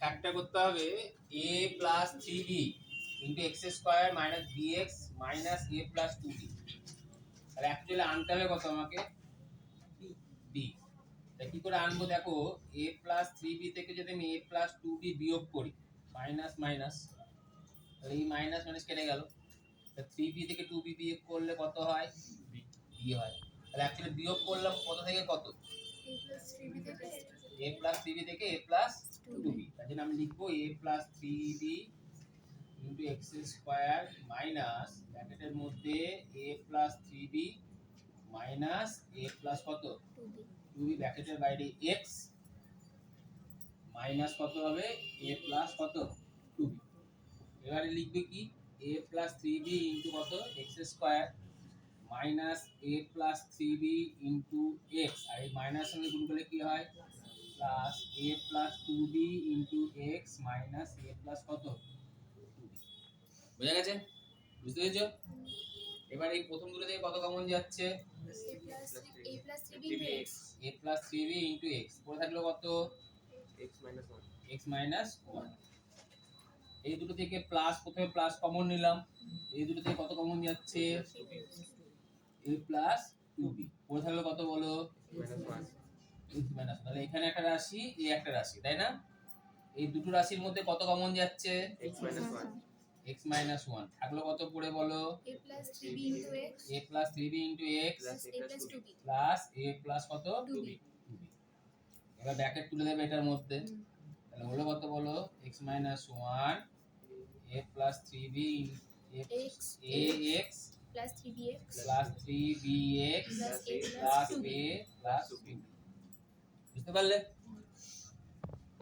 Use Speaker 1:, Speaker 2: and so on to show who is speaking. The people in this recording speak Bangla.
Speaker 1: ফ্যাক্টর করতে হবে a plus three b into x square minus b x minus a plus two b তাহলে অ্যাকচুয়ালি আনতে হবে কত আমাকে? বি তা কি করে আনব দেখো? এ প্লাস থ্রি বি থেকে যদি আমি এ প্লাস টু বি বিয়োগ করি মাইনাস মাইনাস তাহলে এই মাইনাস মাইনাস কেটে গেল। থ্রি বি থেকে টু বি বিয়োগ করলে কত হয়? বি হয়। তাহলে অ্যাকচুয়ালি বিয়োগ করলাম কত থেকে কত? এ প্লাস থ্রি বি থেকে এ প্লাস টু বি জন্য আমি লিখব a plus three b into x square minus ব্র্যাকেটের মধ্যে a plus three b minus a plus কত? টু বি ব্র্যাকেটের বাইরে এক্স মাইনাস কত হবে? এ প্লাস কত? টু বি এবারে লিখবে কি? A plus three b into কত? X square minus a plus three b into x আর এই মাইনাস সঙ্গে গুণ করলে কি হয়? Plus a plus two b into x minus a plus কত? 2b বোঝা গেছে? বুঝতে পেরেছ? এবার এই প্রথম দুটো থেকে কত কমন যাচ্ছে? A plus three b into x পড়ে থাকল কত?
Speaker 2: x minus 1
Speaker 1: x minus one এই দুটো থেকে প্লাস প্রথমে প্লাস কমন নিলাম। এই দুটো থেকে কত কমন যাচ্ছে? এ প্লাস টু বি পড়ে থাকল কত বলো?
Speaker 2: 1
Speaker 1: মাইনাস তাহলে এখানে একটা রাশি এ একটা রাশি তাই না? এই দুটো রাশির মধ্যে কত কমন যাচ্ছে?
Speaker 2: X minus 1
Speaker 1: এক্স মাইনাস থাকল কত পড়ে বলো? Plus three b into x
Speaker 2: plus a plus 2b
Speaker 1: plus কত?
Speaker 3: 2b
Speaker 1: এবার ব্র্যাকেট তুলে দেবে এটার মধ্যে। তাহলে হলো কত বলো? X minus one a plus three b
Speaker 3: X,
Speaker 1: a x
Speaker 3: plus 3bx
Speaker 1: plus three b x
Speaker 3: plus a
Speaker 1: plus
Speaker 3: plus 2b
Speaker 1: निकल